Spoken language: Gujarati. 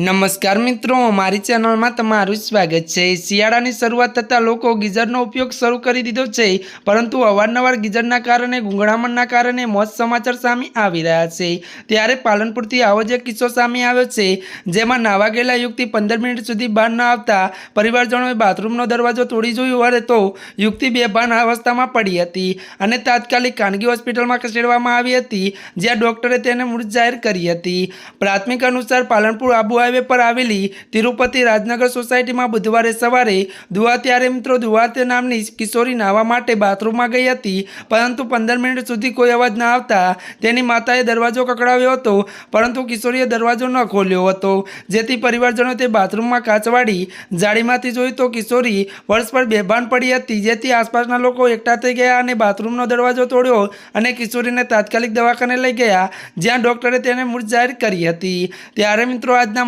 નમસ્કાર મિત્રો, મારી ચેનલમાં તમારું સ્વાગત છે. શિયાળાની શરૂઆત થતાં લોકો ગીઝરનો ઉપયોગ શરૂ કરી દીધો છે. પરંતુ અવારનવાર ગીઝરના કારણે, ગુંગળામણના કારણે મોત સમાચાર સામે આવી રહ્યા છે. ત્યારે પાલનપુરથી આવો જ એક કિસ્સો સામે આવ્યો છે, જેમાં નાવા ગયેલા યુવતી પંદર મિનિટ સુધી બહાર ન આવતા પરિવારજનોએ બાથરૂમનો દરવાજો તોડી જોયું હોય તો યુવતી બેભાન અવસ્થામાં પડી હતી અને તાત્કાલિક ખાનગી હોસ્પિટલમાં ખસેડવામાં આવી હતી, જ્યાં ડોક્ટરે તેને મૃત જાહેર કરી હતી. પ્રાથમિક અનુસાર પાલનપુર આબુ હાઈવે પર આવેલી તિરુપતિ રાજનગર સોસાયટીમાં બુધવારે સવારે દુઆ ત્યારે મિત્રો દુઆતે નામની કિશોરી નાહવા માટે બાથરૂમમાં ગઈ હતી. પરંતુ પંદર મિનિટ સુધી કોઈ અવાજ ન આવતા તેની માતાએ દરવાજો કકડાવ્યો હતો. પરંતુ કિશોરીએ દરવાજો ન ખોલ્યો હતો. જેથી પરિવારજનો તે બાથરૂમમાં કાચવાડી જાળીમાંથી જોયું તો કિશોરી વર્ષ પર બેભાન પડી હતી. જેથી આસપાસના લોકો એકઠા થઈ ગયા અને બાથરૂમનો દરવાજો તોડ્યો અને કિશોરીને તાત્કાલિક દવાખાને લઈ ગયા, જ્યાં ડોક્ટરે તેને મૃત જાહેર કરી હતી. ત્યારે મિત્રો આજના